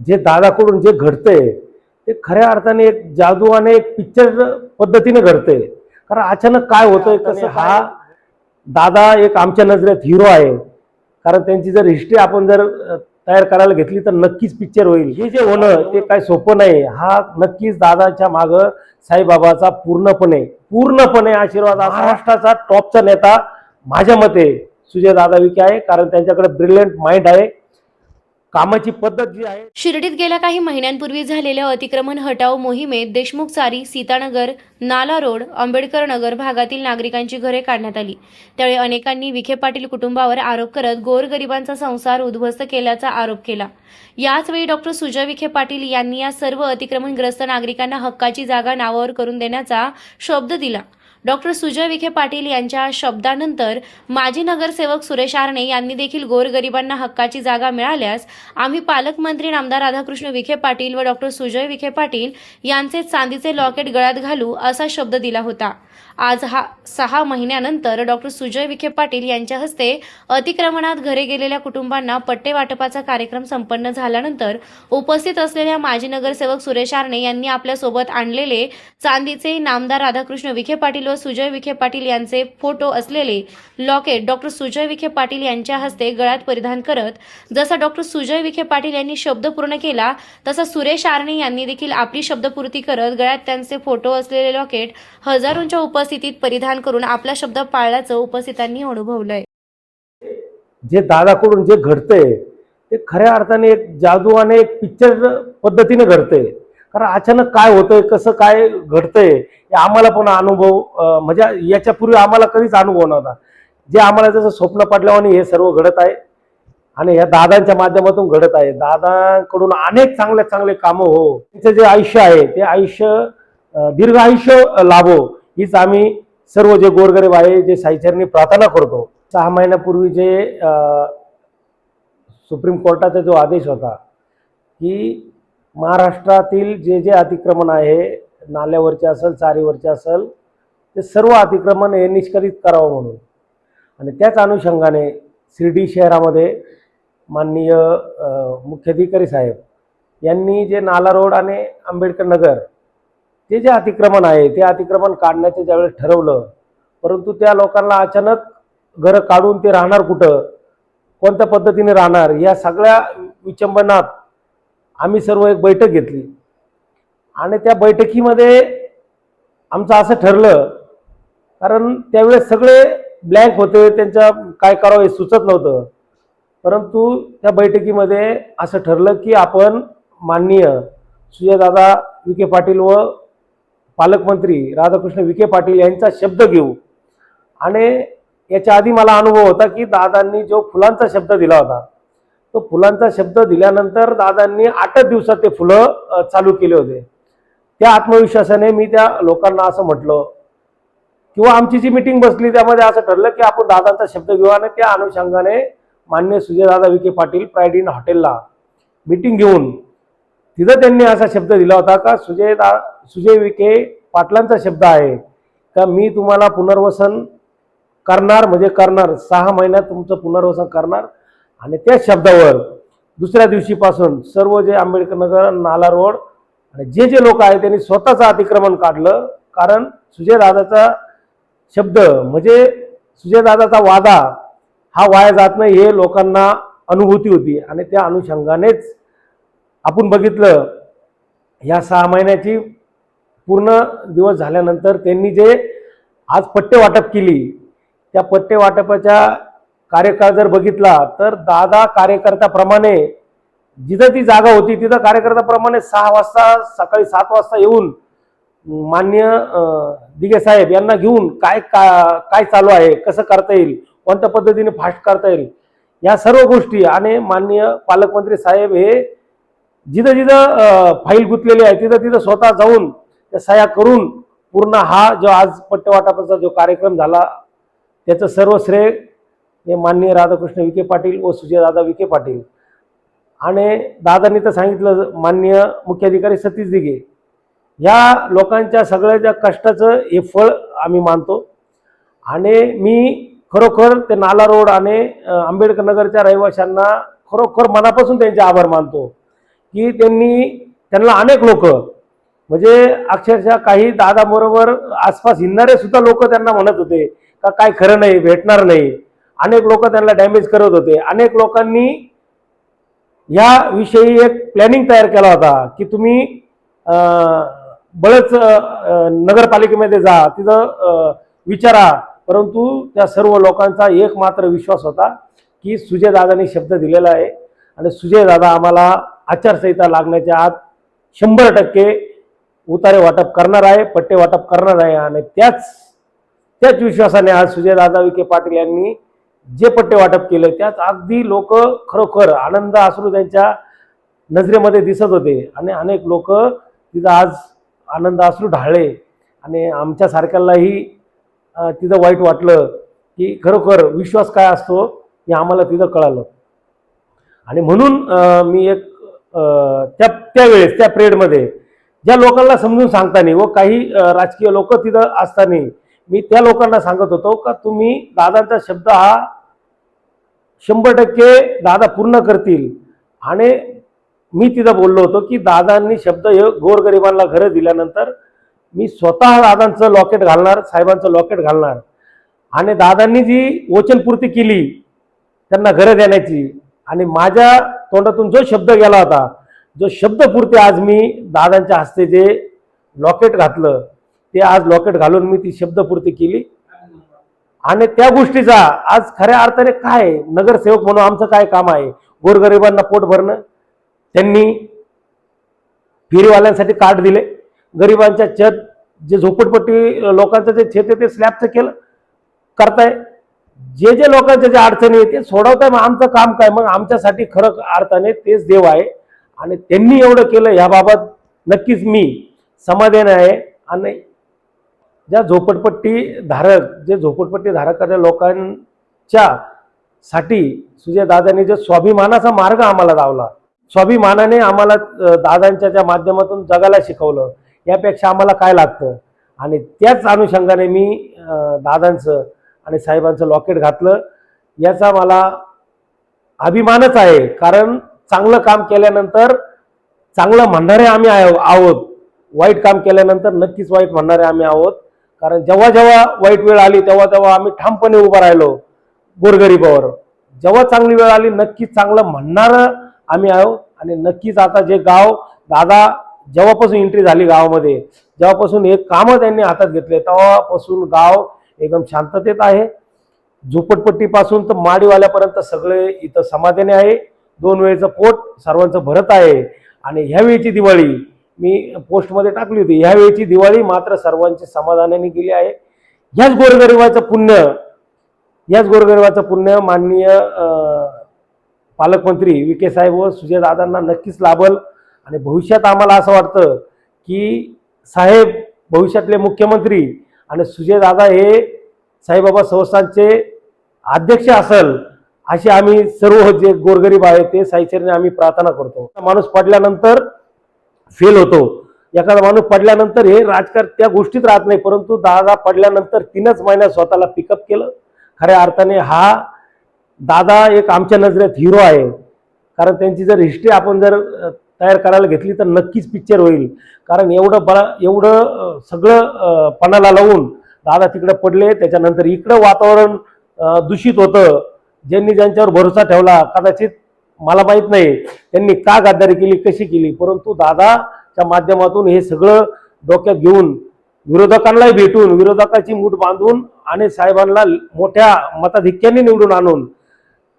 जे दादाकडून जे घडतंय ते खऱ्या अर्थाने एक जादू आणि एक पिक्चर पद्धतीने घडतंय. कारण अचानक काय होतंय कसं हा दादा एक आमच्या नजरेत हिरो आहे. कारण त्यांची जर हिस्ट्री आपण जर तयार करायला घेतली तर नक्कीच पिक्चर होईल. हे जे होणं ते काय सोपं नाही. हा नक्कीच दादाच्या मागं साईबाबाचा पूर्णपणे पूर्णपणे आशीर्वाद. महाराष्ट्राचा टॉपचा नेता माझ्या मते सुजय दादा विखे आहे. कारण त्यांच्याकडे ब्रिलियंट माइंड आहे. कामाची पद्धत जी आहे शिर्डीत गेल्या काही महिन्यांपूर्वी झालेल्या अतिक्रमण हटाव मोहिमेत देशमुख चारी सीतानगर नाला रोड आंबेडकर नगर भागातील नागरिकांची घरे काढण्यात आली. त्यावेळी अनेकांनी विखे पाटील कुटुंबावर आरोप करत गोरगरिबांचा संसार उद्ध्वस्त केल्याचा आरोप केला. याचवेळी डॉक्टर सुजय विखे पाटील यांनी या सर्व अतिक्रमणग्रस्त नागरिकांना हक्काची जागा नावावर करून देण्याचा शब्द दिला. डॉक्टर सुजय विखे पाटील यांच्या शब्दानंतर माजी नगरसेवक सुरेश आरणे यांनी देखील गोरगरिबांना हक्काची जागा मिळाल्यास आम्ही पालकमंत्री नामदार राधाकृष्ण विखे पाटील व डॉक्टर सुजय विखे पाटील यांचे चांदीचे लॉकेट गळ्यात घालू असा शब्द दिला होता. आज हा सहा महिन्यानंतर डॉक्टर सुजय विखे पाटील यांच्या हस्ते अतिक्रमणात घरे गेलेल्या कुटुंबांना पट्टे वाटपाचा कार्यक्रम संपन्न झाल्यानंतर उपस्थित असलेल्या माजी नगरसेवक सुरेश आरणे यांनी आपल्यासोबत आणलेले चांदीचे नामदार राधाकृष्ण विखे पाटील व सुजय विखे पाटील यांचे फोटो असलेले लॉकेट डॉक्टर सुजय विखे पाटील यांच्या हस्ते गळ्यात परिधान करत जसा डॉक्टर सुजय विखे पाटील यांनी शब्द पूर्ण केला तसा सुरेश आरणे यांनी देखील आपली शब्दपूर्ती करत गळ्यात त्यांचे फोटो असलेले लॉकेट हजारोंच्या उपस्थितीत परिधान करून आपला शब्द पाळल्याचं उपस्थितांनी अनुभवलंय. जे दादाकडून जे घडतंय ते खऱ्या अर्थाने एक जादू आणि एक पिक्चर पद्धतीने घडतंय. कारण अचानक काय होतंय कसं काय घडतंय हे आम्हाला पण अनुभव म्हणजे याच्यापूर्वी आम्हाला कधीच अनुभव नव्हता. जे आम्हाला जसं स्वप्न पडल्यावर हे सर्व घडत आहे आणि या दादांच्या माध्यमातून घडत आहे. दादांकडून अनेक चांगले चांगले कामं हो. त्यांचं जे आयुष्य आहे ते आयुष्य दीर्घ आयुष्य लाभो हीच आम्ही सर्व जे गोरगरीब आहे जे साहित्यांनी प्रार्थना करतो. सहा महिन्यापूर्वी जे सुप्रीम कोर्टाचा जो आदेश होता की महाराष्ट्रातील जे जे अतिक्रमण आहे नाल्यावरचे असेल चारीवरचे असेल ते सर्व अतिक्रमण हे निष्कासित करावं म्हणून. आणि त्याच अनुषंगाने शिर्डी शहरामध्ये माननीय मुख्याधिकारी साहेब यांनी जे नाला रोड आणि आंबेडकर नगर ते जे अतिक्रमण आहे ते अतिक्रमण काढण्याचं ज्यावेळेस ठरवलं परंतु त्या लोकांना अचानक घरं काढून ते राहणार कुठं कोणत्या पद्धतीने राहणार या सगळ्या विचंबनात आम्ही सर्व एक बैठक घेतली. आणि त्या बैठकीमध्ये आमचं असं ठरलं कारण त्यावेळेस सगळे ब्लँक होते त्यांच्या काय करावं हे सुचत नव्हतं. परंतु त्या बैठकीमध्ये असं ठरलं की आपण माननीय सुजयदादा विखे पाटील व पालकमंत्री राधाकृष्ण विखे पाटील यांचा शब्द घेऊ. आणि याच्या आधी मला अनुभव होता की दादांनी जो फुलांचा शब्द दिला होता तो फुलांचा शब्द दिल्यानंतर दादांनी आठच दिवसात ते फुलं चालू केले होते. त्या आत्मविश्वासाने मी त्या लोकांना असं म्हटलं किंवा आमची जी मिटिंग बसली त्यामध्ये असं ठरलं की आपण दादांचा शब्द घेऊ आणि त्या अनुषंगाने मान्य सुजयदादा विखे पाटील प्राईड इन हॉटेलला मिटिंग घेऊन तिथं त्यांनी असा शब्द दिला होता का सुजय दा सुजय विखे पाटलांचा शब्द आहे का? मी तुम्हाला पुनर्वसन करणार म्हणजे करणार. सहा महिन्यात तुमचं पुनर्वसन करणार. आणि त्या शब्दावर दुसऱ्या दिवशीपासून सर्व जे आंबेडकर नगर नाला रोड आणि जे जे लोक आहेत त्यांनी स्वतःचं अतिक्रमण काढलं. कारण सुजयदादाचा शब्द म्हणजे सुजयदादाचा वादा हा वाया जात नाही हे लोकांना अनुभूती होती. आणि त्या अनुषंगानेच आपण बघितलं ह्या सहा महिन्याची पूर्ण दिवस झाल्यानंतर त्यांनी जे आज पट्टे वाटप केली त्या पट्टे वाटपाच्या कार्यकाळ जर बघितला तर दादा कार्यकर्त्याप्रमाणे जिथं ती जागा होती तिथं कार्यकर्त्याप्रमाणे सहा वाजता सकाळी सात वाजता येऊन मान्य दिगे साहेब यांना घेऊन काय का काय चालू आहे कसं करता येईल कोणत्या पद्धतीने फास्ट करता येईल या सर्व गोष्टी आणि माननीय पालकमंत्री साहेब हे जिथं जिथं फाईल गुंतलेली आहे तिथं तिथं स्वतः जाऊन त्या सह्या करून पूर्ण हा जो आज पट्टवाटापाचा जो कार्यक्रम झाला त्याचं सर्व श्रेय हे माननीय राधाकृष्ण विखे पाटील व सुजयदादा विखे पाटील. आणि दादांनी तर सांगितलं माननीय मुख्याधिकारी सतीश दिघे. ह्या लोकांच्या सगळ्याच्या कष्टाचं हे फळ आम्ही मानतो. आणि मी खरोखर ते नाला रोड आणि आंबेडकर नगरच्या रहिवाशांना खरोखर मनापासून त्यांचे आभार मानतो. की त्यांनी त्यांना अनेक लोक म्हणजे अक्षरशः काही दादाबरोबर आसपास हिंडणारे सुद्धा लोक त्यांना म्हणत होते का काय खरं नाही भेटणार नाही. अनेक लोक त्यांना डॅमेज करत होते. अनेक लोकांनी याविषयी एक प्लॅनिंग तयार केला होता की तुम्ही बळच नगरपालिकेमध्ये जा तिथं विचारा. परंतु त्या सर्व लोकांचा एक मात्र विश्वास होता की सुजय दादांनी शब्द दिलेला आहे. आणि सुजय दादा आम्हाला आचारसंहिता लागण्याच्या आत शंभर टक्के उतारे वाटप करणार आहे पट्टे वाटप करणार आहे. आणि त्याच त्याच विश्वासाने आज सुजयदादा विखे पाटील यांनी जे पट्टे वाटप केलं त्यात अगदी लोक खरोखर आनंद अश्रू त्यांच्या नजरेमध्ये दिसत होते. आणि अनेक लोक तिथं आज आनंद अश्रू ढाळले. आणि आमच्यासारख्यालाही तिथं वाईट वाटलं की खरोखर विश्वास काय असतो हे आम्हाला तिथं कळालं. आणि म्हणून मी एक त्या त्यावेळेस त्या पिरियडमध्ये ज्या लोकांना समजून सांगताना व काही राजकीय लोक तिथं असताना मी त्या लोकांना सांगत होतो का तुम्ही दादांचा शब्द हा शंभर टक्के दादा पूर्ण करतील. आणि मी तिथं बोललो होतो की दादांनी शब्द हे गोरगरिबांना घरं दिल्यानंतर मी स्वतः दादांचं लॉकेट घालणार साहेबांचं लॉकेट घालणार. आणि दादांनी जी वचनपूर्ती केली त्यांना घरं देण्याची. आणि माझ्या तोंडातून जो शब्द गेला होता जो शब्दपूर्ती आज मी दादांच्या हस्ते जे लॉकेट घातलं ते आज लॉकेट घालून मी ती शब्दपूर्ती केली. आणि त्या गोष्टीचा आज खऱ्या अर्थाने काय आहे? नगरसेवक म्हणून आमचं काय काम आहे? गोरगरिबांना पोट भरणं. त्यांनी फेरीवाल्यांसाठी कार्ड दिले. गरिबांच्या छत जे झोपडपट्टी लोकांचं जे छत आहे ते स्लॅबचं केलं. करताय. जे जे लोकांच्या ज्या अडचणी आहेत ते सोडवताय. मग आमचं काम काय? मग आमच्यासाठी खरं अर्थाने तेच देव आहे. आणि त्यांनी एवढं केलं याबाबत नक्कीच मी समाधान आहे. आणि ज्या झोपडपट्टी धारक जे झोपडपट्टी धारक करणाऱ्या लोकांच्या साठी सुजय दादांनी जे स्वाभिमानाचा मार्ग आम्हाला लावला. स्वाभिमानाने आम्हाला दादांच्या ज्या माध्यमातून जगायला शिकवलं यापेक्षा आम्हाला काय लागतं? आणि त्याच अनुषंगाने मी दादांचं आणि साहेबांचं लॉकेट घातलं. याचा मला अभिमानच आहे कारण चांगलं काम केल्यानंतर चांगलं म्हणणारे आम्ही आहोत. वाईट काम केल्यानंतर नक्कीच वाईट म्हणणारे आम्ही आहोत. कारण जेव्हा जेव्हा वाईट वेळ आली तेव्हा तेव्हा आम्ही ठामपणे उभं राहिलो गोरगरिबावर. जेव्हा चांगली वेळ आली नक्कीच चांगलं म्हणणारं आम्ही आहो. आणि नक्कीच आता जे गाव दादा जेव्हापासून एंट्री झाली गावामध्ये जेव्हापासून हे कामं त्यांनी हातात घेतले तेव्हापासून गाव एकदम शांततेत आहे. झोपटपट्टीपासून तर माडीवाल्यापर्यंत सगळे इथं समाधानी आहे. दोन वेळेचं पोट सर्वांचं भरत आहे. आणि ह्या वेळची दिवाळी मी पोस्टमध्ये टाकली होती. ह्या वेळची दिवाळी मात्र सर्वांची समाधानाने गेली आहे. ह्याच गोरगरिबाचं पुण्य याच गोरगरिबाचं पुण्य माननीय पालकमंत्री पालकमंत्री विखे साहेब व सुजयदादांना नक्कीच लाभल. आणि भविष्यात आम्हाला असं वाटतं की साहेब भविष्यातले मुख्यमंत्री आणि सुजयदादा हे साईबाबा संस्थांचे अध्यक्ष असल असे आम्ही सर्व जे गोरगरीब आहे ते साईचरने आम्ही प्रार्थना करतो. माणूस पडल्यानंतर फेल होतो. एखादा माणूस पडल्यानंतर हे राजकारण त्या गोष्टीत राहत नाही परंतु दादा पडल्यानंतर तीनच महिन्यात स्वतःला पिकअप केलं. खऱ्या अर्थाने हा दादा एक आमच्या नजरेत हिरो आहे. कारण त्यांची जर हिस्ट्री आपण जर तयार करायला घेतली तर नक्कीच पिक्चर होईल. कारण एवढं बळा एवढं सगळं पणाला लावून दादा तिकडे पडले त्याच्यानंतर इकडं वातावरण दूषित होतं. ज्यांनी ज्यांच्यावर भरोसा ठेवला कदाचित मला माहीत नाही. त्यांनी का गद्दारी केली कशी केली? परंतु दादाच्या माध्यमातून हे सगळं डोक्यात घेऊन विरोधकांनाही भेटून विरोधकाची मूठ बांधून आणि साहेबांना मोठ्या मताधिक्याने निवडून आणून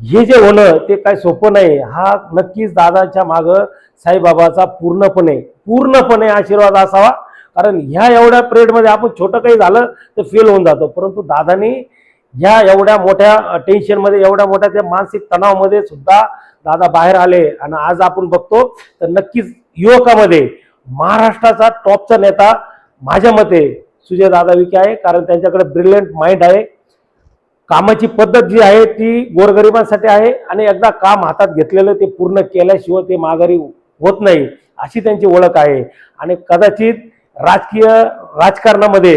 हे जे होणं ते काय सोपं नाही. हा नक्कीच दादाच्या मागं साईबाबाचा पूर्णपणे पूर्णपणे आशीर्वाद असावा. कारण ह्या एवढ्या पिरियडमध्ये आपण छोटं काही झालं तर फेल होऊन जातो. परंतु दादानी ह्या एवढ्या मोठ्या टेन्शनमध्ये एवढ्या मोठ्या त्या मानसिक तणावामध्ये सुद्धा दादा बाहेर आले आणि आज आपण बघतो तर नक्कीच युवकामध्ये महाराष्ट्राचा टॉपचा नेता माझ्या मते सुजय दादा विखे आहे कारण त्यांच्याकडे ब्रिलियंट माइंड आहे. कामाची पद्धत जी आहे ती गोरगरिबांसाठी आहे आणि एकदा काम हातात घेतलेलं ते पूर्ण केल्याशिवाय ते माघारी होत नाही अशी त्यांची ओळख आहे. आणि कदाचित राजकीय राजकारणामध्ये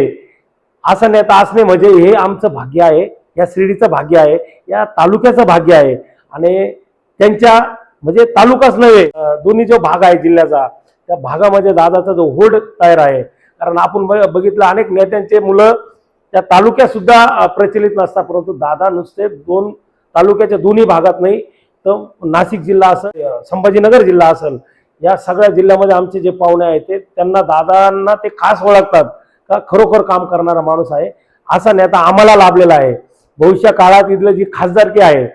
असा नेता असणे म्हणजे हे आमचं भाग्य आहे या शिर्डीचं भाग्य आहे या तालुक्याचं भाग्य आहे. आणि त्यांच्या म्हणजे तालुकाच नव्हे दोन्ही जो भाग आहे जिल्ह्याचा त्या भागामध्ये दादाचा जो होल्ड तयार आहे. कारण आपण ब- बघितलं अनेक नेत्यांचे मुलं त्या तालुक्यात सुद्धा प्रचलित नसतात. परंतु दादा नुसते दोन तालुक्याच्या दोन्ही भागात नाही तर नाशिक जिल्हा असेल संभाजीनगर जिल्हा असेल या सगळ्या जिल्ह्यामध्ये आमचे जे पाहुणे आहेत ते त्यांना दादांना ते खास ओळखतात. का खरोखर काम करणारा माणूस आहे असा नेता आम्हाला लाभलेला आहे. भविष्य काळात इथलं जी खासदारकी आहे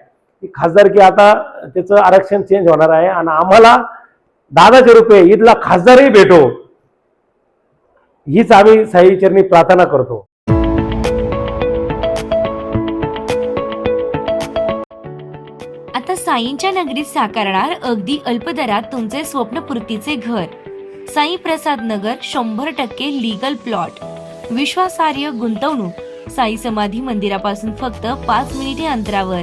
खासदार खासदारकी आता त्याचं आरक्षण चेंज होणार आहे आणि आम्हाला दादाचे रुपये इथला खासदारही भेटो हीच आम्ही साई चरणी प्रार्थना करतो. आता साईंच्या नगरीत साकारणार अगदी अल्पदरात तुमचे स्वप्नपूर्तीचे घर. साई प्रसाद नगर शंभर टक्के लीगल प्लॉट विश्वासार्ह गुंतवणूक. साई समाधी मंदिरापासून फक्त पाच मिनिटे अंतरावर.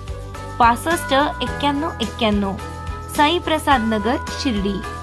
पासष्ट एक्क्याण्णव एक्क्याण्णव. साईप्रसाद नगर शिर्डी.